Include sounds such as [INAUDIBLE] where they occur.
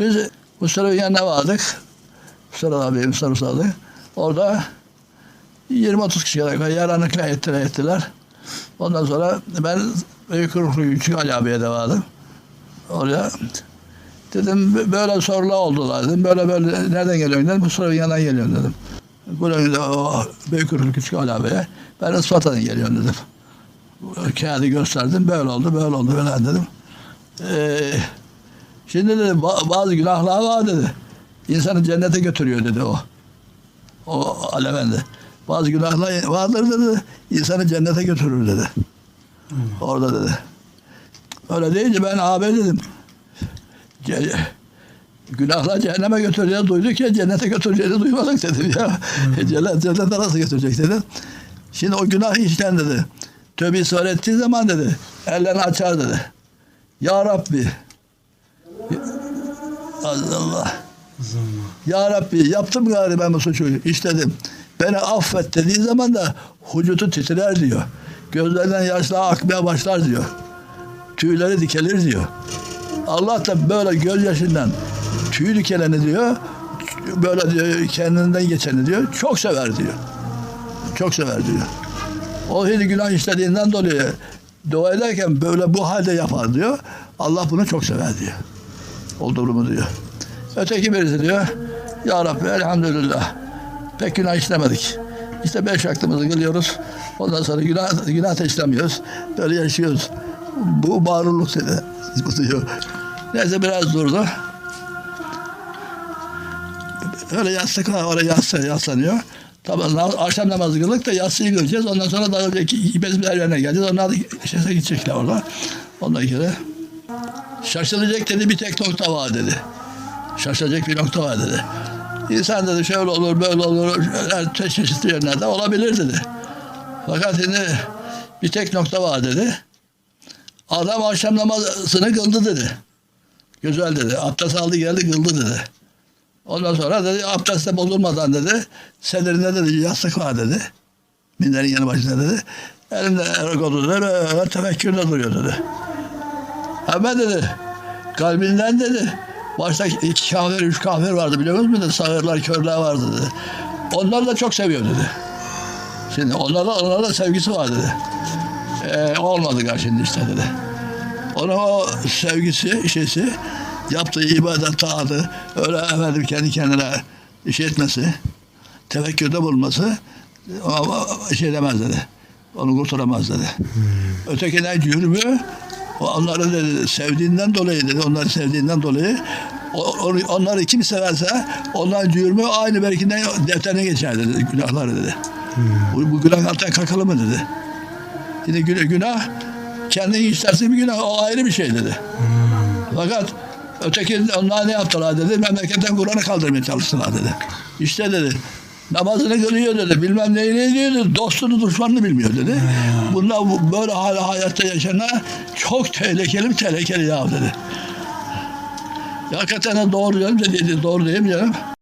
Biz Mustafa'nın yanına vardık. Mustafa abi, Mustafa Usta'dı. Orada 20-30 kişi kadar yaranıkla ettiler, ettiler. Ondan sonra ben Büyük Ruhlu Küçük Ali abiye de vardım. Oraya dedim böyle sorular oldular dedim. Böyle böyle nereden geliyorsun dedim. Mustafa'nın yanından geliyorum dedim. Böyle de o Büyük Ruhlu Küçük Ali abiye ben Isparta'dan geliyorum dedim. Kağıdı gösterdim. Böyle oldu, böyle oldu falan dedim. Ee, şimdi dedi ba- bazı günahlar var dedi. İnsanı cennete götürüyor dedi o. O Alevende. Bazı günahlar vardır dedi. İnsanı cennete götürür dedi. Orada dedi. Öyle deyince ben abi dedim. Ce- günahlar cehenneme götüreceğini duyduk ya cennete götüreceğini duymadık [LAUGHS] dedim ya. Cennet, cennete nasıl götürecek dedim. Şimdi o günah işten dedi. Tövbe ettiği zaman dedi. Ellerini açar dedi. Ya Rabbi. Allah. Ya Rabbi yaptım gari ben bu suçu işledim. Beni affet dediği zaman da hucutu titrer diyor. Gözlerinden yaşlar akmaya başlar diyor. Tüyleri dikelir diyor. Allah da böyle gözyaşından tüy dikeleni diyor. Böyle diyor kendinden geçeni diyor. Çok sever diyor. Çok sever diyor. O şimdi günah işlediğinden dolayı dua ederken böyle bu halde yapar diyor. Allah bunu çok sever diyor. O durumu diyor. Öteki birisi diyor. Ya Rabbi elhamdülillah. Pek günah işlemedik. İşte beş vaktimizi kılıyoruz. Ondan sonra günah, günah da işlemiyoruz. Böyle yaşıyoruz. Bu mağrurluk dedi. Diyor. Neyse biraz durdu. Öyle yastık var, oraya yaslanıyor. yaslanıyor. Tabii akşam namazı kıldık da yatsıyı kılacağız. Ondan sonra dağılacak bizim yerine geleceğiz. Onlar da şeyse gidecekler orada. Ondan sonra şaşılacak dedi bir tek nokta var dedi. Şaşılacak bir nokta var dedi. İnsan dedi şöyle olur böyle olur her çe- çeşitli yönlerde olabilir dedi. Fakat şimdi bir tek nokta var dedi. Adam akşam namazını kıldı dedi. Güzel dedi. Abdest aldı geldi kıldı dedi. Ondan sonra dedi abdestte bozulmadan dedi. Sedirinde dedi yastık var dedi. Minderin yanı başında dedi. Elinde ergodu dedi. Böyle tefekkürde duruyor dedi. Hemen dedi. Kalbinden dedi. Başta iki kahver, üç kahver vardı biliyor musunuz? Dedi. Sağırlar, körler vardı dedi. Onlar da çok seviyor dedi. Şimdi onlarda, onlarda da sevgisi var dedi. Ee, olmadı galiba şimdi işte dedi. Onun o sevgisi, şeysi, yaptığı ibadet taatı, öyle efendim kendi kendine iş etmesi, tefekkürde bulunması ama şey demez dedi. Onu kurtaramaz dedi. Ötekinden cürmü o onları dedi, sevdiğinden dolayı dedi. Onları sevdiğinden dolayı onları kim severse onların cürmü aynı belkinden defterine geçer dedi. Günahları dedi. Bu, bu günah altından kalkalı mı dedi. Şimdi günah, günah kendin isterse bir günah o ayrı bir şey dedi. Fakat öteki onlar ne yaptılar dedi. Memleketten Kur'an'ı kaldırmaya çalıştılar dedi. İşte dedi. Namazını kılıyor dedi. Bilmem neyi ne diyor dedi. Dostunu düşmanını bilmiyor dedi. Bunlar bu- böyle hala hayatta yaşayanlar çok tehlikeli bir tehlikeli ya dedi. Ya hakikaten doğru diyorum dedi. Doğru diyeyim canım.